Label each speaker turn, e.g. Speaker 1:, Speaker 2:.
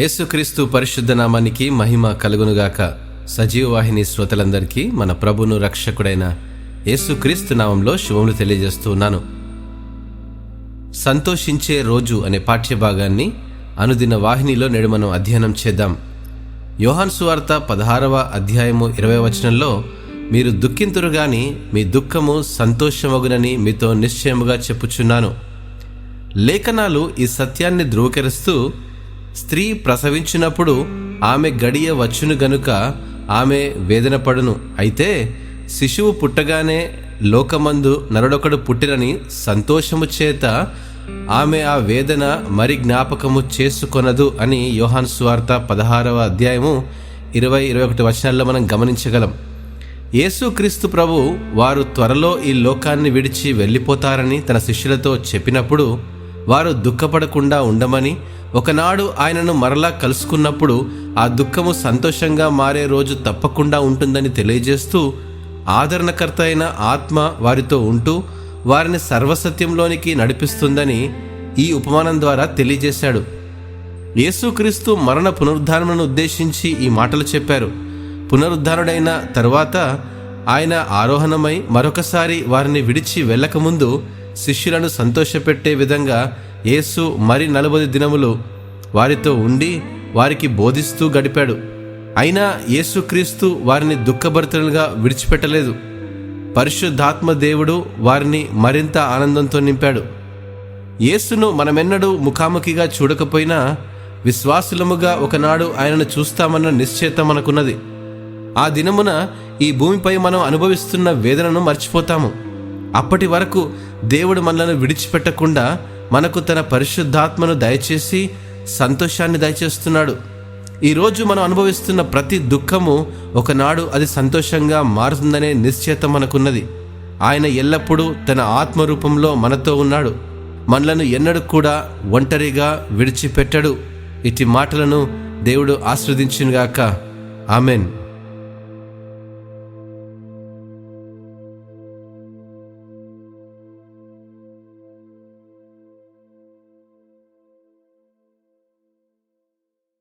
Speaker 1: యేసుక్రీస్తు పరిశుద్ధ నామానికి మహిమ కలుగునుగాక. సజీవ వాహిని శ్రోతలందరికీ మన ప్రభును రక్షకుడైన యేసుక్రీస్తు నామంలో శుభములు తెలియజేస్తున్నాను సంతోషించే రోజు అనే పాఠ్యభాగాన్ని అనుదిన వాహినిలో నేడు మనం అధ్యయనం చేద్దాం. యోహాన్ సువార్త పదహారవ అధ్యాయము ఇరవై వచనంలో మీరు దుఃఖింతురు గాని మీ దుఃఖము సంతోషమగునని మీతో నిశ్చయముగా చెప్పుచున్నాను. లేఖనాలు ఈ సత్యాన్ని ధృవీకరిస్తూ స్త్రీ ప్రసవించినప్పుడు ఆమె గడియ వచ్చును గనుక ఆమె వేదన పడును అయితే శిశువు పుట్టగానే లోకమందు నరుడొకడు పుట్టినని సంతోషము చేత ఆమె ఆ వేదన మరి జ్ఞాపకము చేసుకొనదు అని యోహాన్ స్వార్థ పదహారవ అధ్యాయము ఇరవై ఇరవై ఒకటి వచనాల్లో మనం గమనించగలం. యేసుక్రీస్తు ప్రభు వారు త్వరలో ఈ లోకాన్ని విడిచి వెళ్ళిపోతారని తన శిష్యులతో చెప్పినప్పుడు వారు దుఃఖపడకుండా ఉండమని ఒకనాడు ఆయనను మరలా కలుసుకున్నప్పుడు ఆ దుఃఖము సంతోషంగా మారే రోజు తప్పకుండా ఉంటుందని తెలియజేస్తూ ఆదరణకర్త అయిన ఆత్మ వారితో ఉంటూ వారిని సర్వసత్యంలోనికి నడిపిస్తుందని ఈ ఉపమానం ద్వారా తెలియజేశాడు. యేసుక్రీస్తు మరణ పునరుద్ధానమును ఉద్దేశించి ఈ మాటలు చెప్పారు. పునరుద్ధానుడైన తర్వాత ఆయన ఆరోహణమై మరొకసారి వారిని విడిచి వెళ్ళకముందు శిష్యులను సంతోషపెట్టే విధంగా యేసు మరి నలభై దినములు వారితో ఉండి వారికి బోధిస్తూ గడిపాడు. అయినా యేసుక్రీస్తు వారిని దుఃఖభరితలుగా విడిచిపెట్టలేదు. పరిశుద్ధాత్మ దేవుడు వారిని మరింత ఆనందంతో నింపాడు. యేసును మనమెన్నడూ ముఖాముఖిగా చూడకపోయినా విశ్వాసులముగా ఒకనాడు ఆయనను చూస్తామన్న నిశ్చయిత మనకున్నది. ఆ దినమున ఈ భూమిపై మనం అనుభవిస్తున్న వేదనను మర్చిపోతాము. అప్పటి వరకు దేవుడు మనలను విడిచిపెట్టకుండా మనకు తన పరిశుద్ధాత్మను దయచేసి సంతోషాన్ని దయచేస్తున్నాడు. ఈరోజు మనం అనుభవిస్తున్న ప్రతి దుఃఖము ఒకనాడు అది సంతోషంగా మారుతుందనే నిశ్చేత మనకున్నది. ఆయన ఎల్లప్పుడూ తన ఆత్మరూపంలో మనతో ఉన్నాడు. మనలను ఎన్నడూ కూడా ఒంటరిగా విడిచిపెట్టడు. ఇటు మాటలను దేవుడు ఆస్వాదించినగాక ఆమెన్.